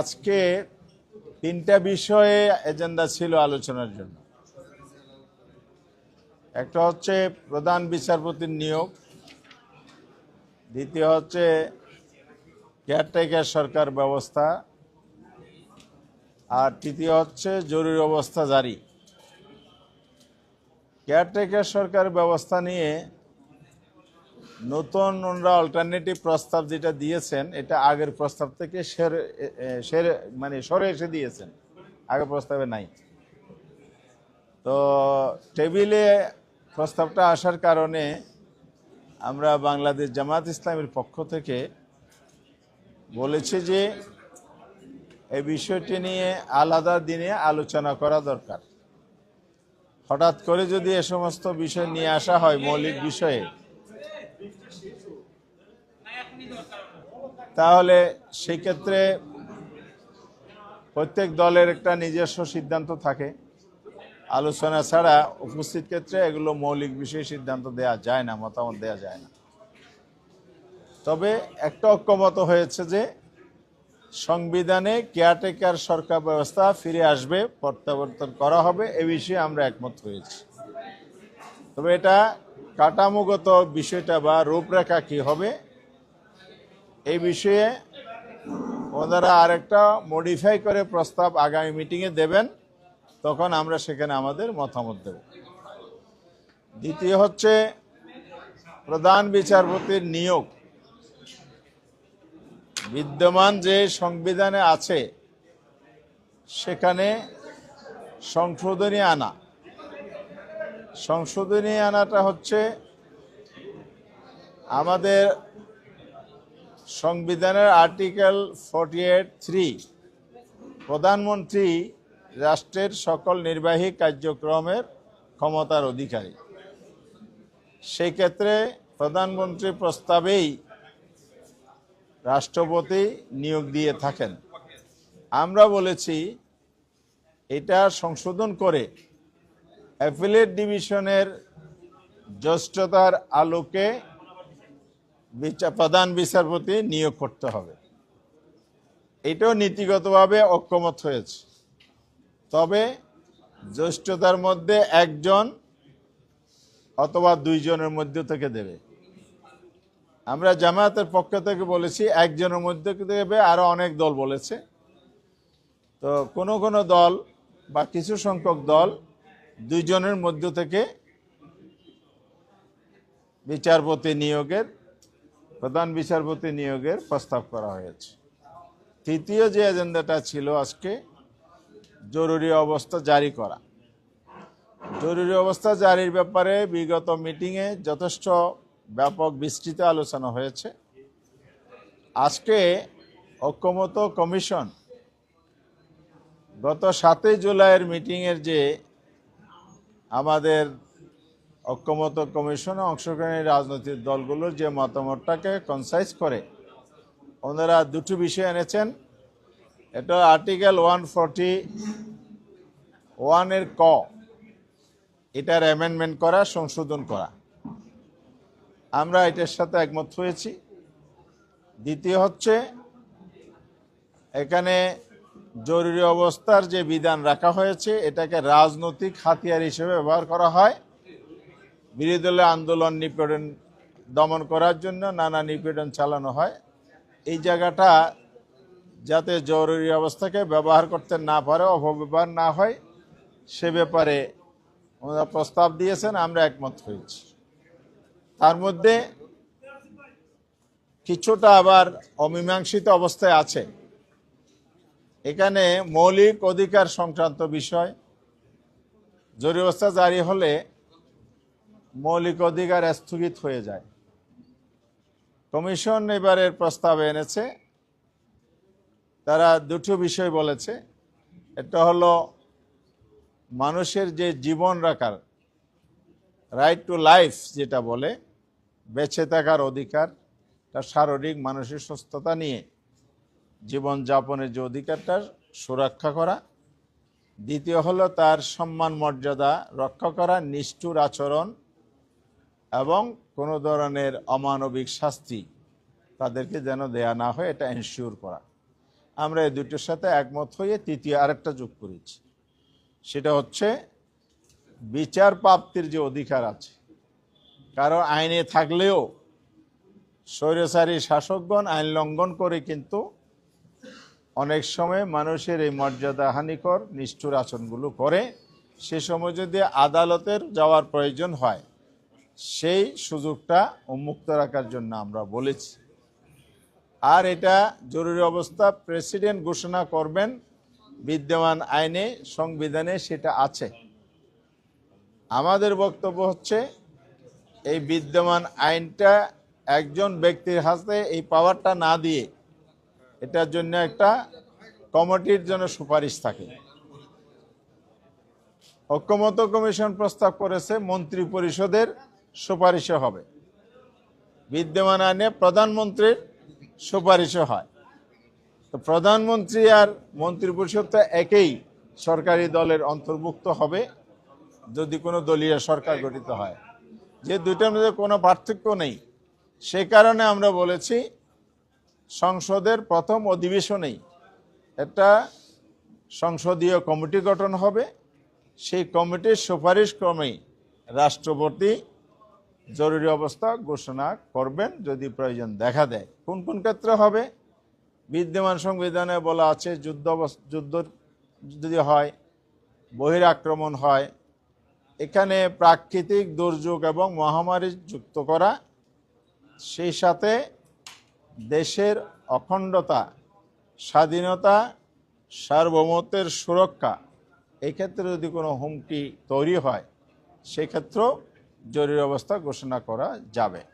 আজকে তিনটা বিষয়ে এজেন্ডা ছিল আলোচনার জন্য। একটা হচ্ছে প্রধান বিচারপতির নিয়োগ, দ্বিতীয় হচ্ছে কেয়ারটেকার সরকার ব্যবস্থা, আর তৃতীয় হচ্ছে জরুরি অবস্থা জারি। কেয়ারটেকার সরকার ব্যবস্থা নিয়ে নতুন ওনারা অল্টারনেটিভ প্রস্তাব যেটা দিয়েছেন, এটা আগের প্রস্তাব থেকে সেরে সেরে মানে সরে এসে দিয়েছেন। আগের প্রস্তাবে নাই। তো টেবিলে প্রস্তাবটা আসার কারণে আমরা বাংলাদেশ জামাত ইসলামের পক্ষ থেকে বলেছি যে এই বিষয়টি নিয়ে আলাদা দিনে আলোচনা করা দরকার। হঠাৎ করে যদি এ সমস্ত বিষয় নিয়ে আসা হয় মৌলিক বিষয়ে তাহলে সেক্ষেত্রে প্রত্যেক দলের একটা নিজস্ব সিদ্ধান্ত থাকে। আলোচনা ছাড়া উপস্থিত ক্ষেত্রে এগুলো মৌলিক বিষয়ে সিদ্ধান্ত দেওয়া যায় না, মতামত দেওয়া যায় না। তবে একটা ঐক্যমত হয়েছে যে সংবিধানে কেয়ারটেকার সরকার ব্যবস্থা ফিরে আসবে, প্রত্যাবর্তন করা হবে, এ বিষয়ে আমরা একমত হয়েছি। তবে এটা কাঠামোগত বিষয়টা বা রূপরেখা কি হবে এই বিষয়ে ওনারা আরেকটা মডিফাই করে প্রস্তাব আগামী মিটিংয়ে দেবেন। তখন আমরা সেখানে আমাদের মতামত দেব। দ্বিতীয় হচ্ছে, প্রধান বিচারপতির নিয়োগ। বিদ্যমান যে সংবিধানে আছে, সেখানে সংশোধনী আনা। সংশোধনী আনাটা হচ্ছে, আমাদের সংবিধানের আর্টিকেল ফর্টি এইট থ্রি, প্রধানমন্ত্রী রাষ্ট্রের সকল নির্বাহী কার্যক্রমের ক্ষমতার অধিকারী। সেই ক্ষেত্রে প্রধানমন্ত্রী প্রস্তাবেই রাষ্ট্রপতি নিয়োগ দিয়ে থাকেন। আমরা বলেছি, এটা সংশোধন করে অ্যাফিলেট ডিভিশনের জ্যেষ্ঠতার আলোকে বিচা- প্রধান বিচারপতি নিয়োগ করতে হবে। এটাও নীতিগতভাবে অক্ষমত হয়েছে। তবে জ্যেষ্ঠতার মধ্যে একজন অথবা দুইজনের মধ্যে থেকে দেবে। আমরা জামায়াতের পক্ষ থেকে বলেছি, একজনের মধ্যে দেবে, আরও অনেক দল বলেছে। তো কোনো কোনো দল বা কিছু সংখ্যক দল দুইজনের মধ্য থেকে বিচারপতি নিয়োগের প্রধান বিচারপতি নিয়োগের প্রস্তাব করা হয়েছে। তৃতীয় যে এজেন্ডাটা ছিল আজকে, জরুরি অবস্থা জারি করা। জরুরি অবস্থা জারির ব্যাপারে বিগত মিটিংয়ে যথেষ্ট ব্যাপক বিস্তৃত আলোচনা হয়েছে। আজকে ঐক্যমত কমিশন গত সাতই জুলাইয়ের মিটিংয়ের যে আমাদের ঐক্যমত কমিশনে অংশগ্রহণী রাজনৈতিক দলগুলোর যে মতামতটাকে কনসাইজ করে, ওনারা দুটো বিষয় এনেছেন। এটা আর্টিকেল ওয়ান ফর্টি ওয়ানের ক, এটার অ্যামেন্ডমেন্ট করা, সংশোধন করা। আমরা এটার সাথে একমত হয়েছি। দ্বিতীয় হচ্ছে, এখানে জরুরি অবস্থার যে বিধান রাখা হয়েছে, এটাকে রাজনৈতিক হাতিয়ার হিসেবে ব্যবহার করা হয়। বিরোধী আন্দোলন নিপীড়ন দমন করার জন্য নানা নিপীড়ন চালানো হয়। এই জায়গাটা যাতে জরুরি অবস্থাকে ব্যবহার করতে না পারে, অপব্যবহার না হয়, সে ব্যাপারে ওনারা প্রস্তাব দিয়েছেন, আমরা একমত হয়েছি। তার মধ্যে কিছুটা আবার অমীমাংসিত অবস্থায় আছে। এখানে মৌলিক অধিকার সংক্রান্ত বিষয়, জরুরি অবস্থা জারি হলে মৌলিক অধিকার স্থগিত হয়ে যায়। কমিশন এবারের প্রস্তাবে এনেছে, তারা দুটো বিষয় বলেছে। একটা হলো, মানুষের যে জীবন রাখার রাইট টু লাইফ যেটা বলে, বেঁচে থাকার অধিকার তার শারীরিক, মানসিক সুস্থতা নিয়ে। জীবন যাপনের যে অধিকারটা, সুরক্ষা করা। দ্বিতীয় হলো, তার সম্মান, মর্যাদা রক্ষা করা, নিষ্ঠুর আচরণ এবং কোনো ধরনের অমানবিক শাস্তি তাদেরকে যেন দেয়া না হয়, এটা এনশিওর করা। আমরা এই দুটোর সাথে একমত হয়ে তৃতীয় আরেকটা যোগ করেছি। সেটা হচ্ছে, বিচার প্রাপ্তির যে অধিকার আছে, কারও আইনে থাকলেও স্বৈরচারী শাসকগণ আইন লঙ্ঘন করে কিন্তু অনেক সময় মানুষের এই মর্যাদা হানিকর, নিষ্ঠুর আচরণগুলো করে। সে সময় যদি আদালতের যাওয়ার প্রয়োজন হয় সেই সুযোগটা উন্মুক্ত রাখার জন্য আমরা বলেছি। আর এটা জরুরি অবস্থা, প্রেসিডেন্ট ঘোষণা করবেন, বিদ্যমান আইনে, সংবিধানে সেটা আছে। আমাদের বক্তব্য হচ্ছে, এই বিদ্যমান আইনটা একজন ব্যক্তির হাতে এই পাওয়ারটা না দিয়ে এটার জন্য একটা কমিটির জন্য সুপারিশ থাকে। ঐক্যমত কমিশন প্রস্তাব করেছে মন্ত্রী পরিষদের সুপারিশে হবে। বিদ্যমান আইনে প্রধানমন্ত্রীর সুপারিশে হয়। তো প্রধানমন্ত্রী আর মন্ত্রী পরিষদ তো একই সরকারি দলের অন্তর্ভুক্ত হবে, যদি কোনো দলীয় সরকার গঠিত হয়। যে দুইটার মধ্যে কোনো পার্থক্য নেই। সে কারণে আমরা বলেছি, সংসদের প্রথম অধিবেশনেই একটা সংসদীয় কমিটি গঠন হবে। সেই কমিটির সুপারিশ ক্রমেই রাষ্ট্রপতি জরুরি অবস্থা ঘোষণা করবেন যদি প্রয়োজন দেখা দেয়। কোন কোন ক্ষেত্রে হবে? বিদ্যমান সংবিধানে বলা আছে যুদ্ধ যুদ্ধ যদি হয় বহির আক্রমণ হয়, এখানে প্রাকৃতিক দুর্যোগ এবং মহামারী যুক্ত করা, সেই সাথে দেশের অখণ্ডতা, স্বাধীনতা, সার্বভৌমত্বের সুরক্ষা, এক্ষেত্রে যদি কোনো হুমকি তৈরি হয়, সেক্ষেত্রেও জরুরি অবস্থা ঘোষণা করা যাবে।